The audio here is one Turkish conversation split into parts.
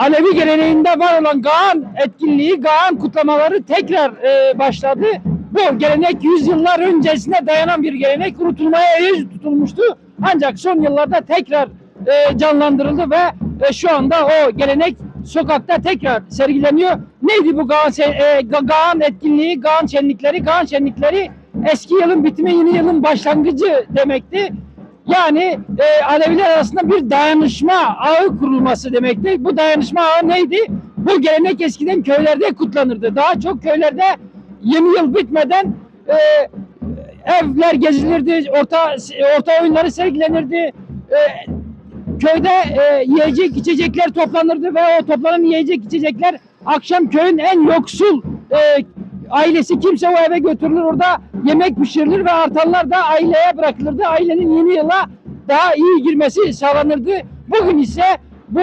Alevi geleneğinde var olan Kaan etkinliği, Kaan kutlamaları tekrar e, başladı. Bu gelenek yüzyıllar öncesine dayanan bir gelenek unutulmaya yüz tutulmuştu. Ancak son yıllarda tekrar e, canlandırıldı ve e, şu anda o gelenek sokakta tekrar sergileniyor. Neydi bu se- e, Ga- Kaan etkinliği, Kaan şenlikleri? Kaan şenlikleri eski yılın bitimi, yeni yılın başlangıcı demekti. Yani e, Aleviler arasında bir dayanışma ağı kurulması demekti. Bu dayanışma ağı neydi? Bu gelenek eskiden köylerde kutlanırdı. Daha çok köylerde yeni yıl bitmeden e, evler gezilirdi, orta orta oyunları sergilenirdi. E, köyde e, yiyecek içecekler toplanırdı ve o toplanan yiyecek içecekler akşam köyün en yoksul e, ailesi kimse o eve götürülür orada yemek pişirilir ve artanlar da aileye bırakılırdı. Ailenin yeni yıla daha iyi girmesi sağlanırdı. Bugün ise bu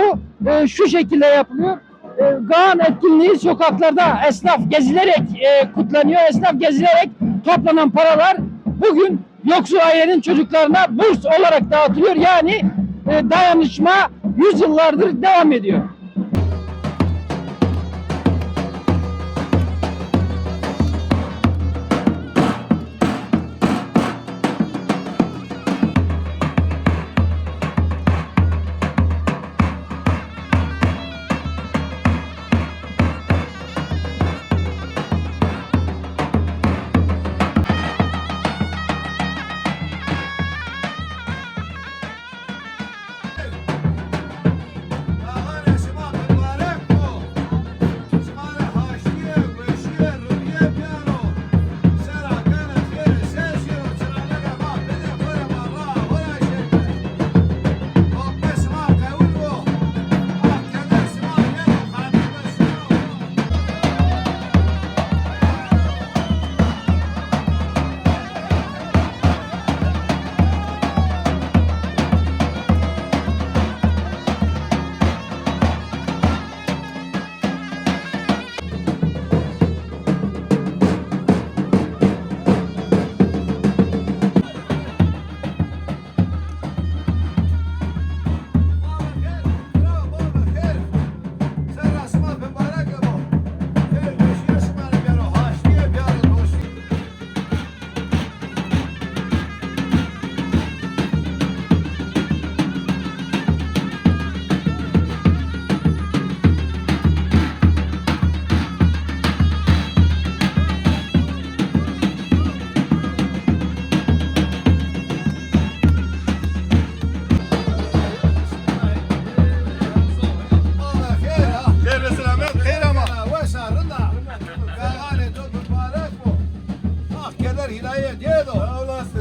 e, şu şekilde yapılıyor. E, Kaan etkinliği sokaklarda esnaf gezilerek e, kutlanıyor. Esnaf gezilerek toplanan paralar bugün yoksul ailenin çocuklarına burs olarak dağıtılıyor. Yani e, dayanışma yüzyıllardır devam ediyor.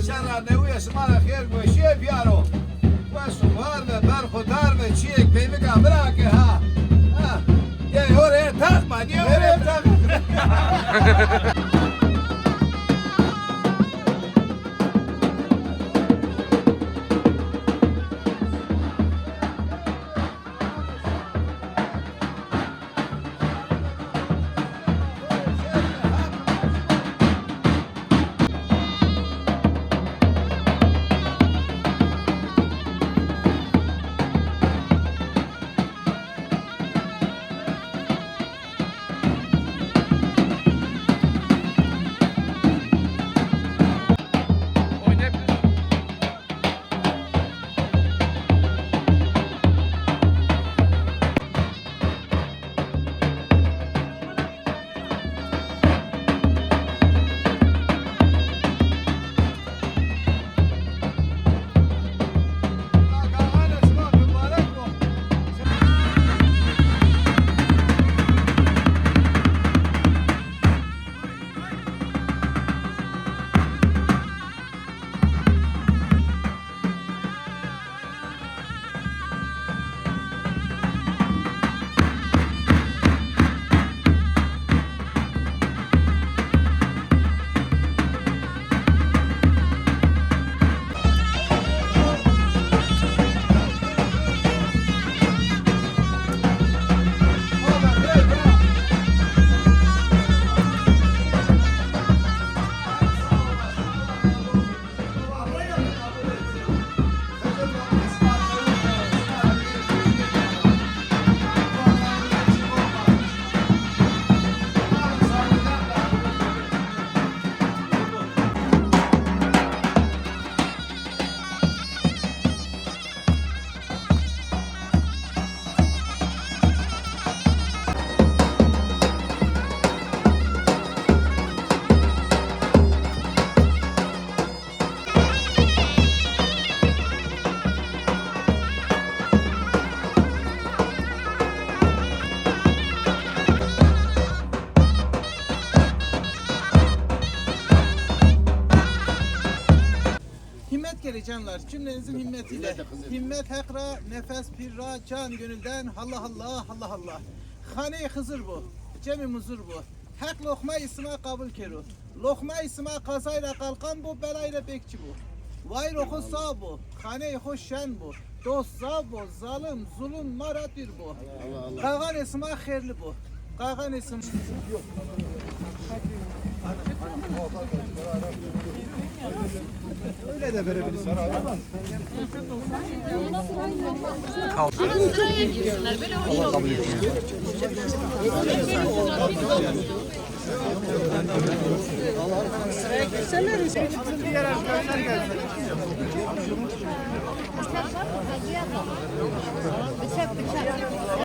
ξανανεούες μάνα χέργο εσύ πιάρο Πάσου βάρνε, μπάρχο τάρνε, τσίε εκπαιδεύει καμπρά και χα Ωραία τάγμα, ναι ωραία τάγμα Azerbaycanlar cümlenizin himmetiyle. Himmet hekra, nefes pirra, can gönülden Allah Allah Allah Allah. Hane Hızır bu. Cemi muzur bu. Hak lokma isma kabul keru. Lokma isma kazayla kalkan bu belayla bekçi bu. Vay rohu sağ bu. Hane hoş şen bu. Dost za bu. Zalim zulüm marat bir bu. Kagan isma hayırlı bu. Kagan isim. Sıraya girsinler. Böyle hoş olmuyor.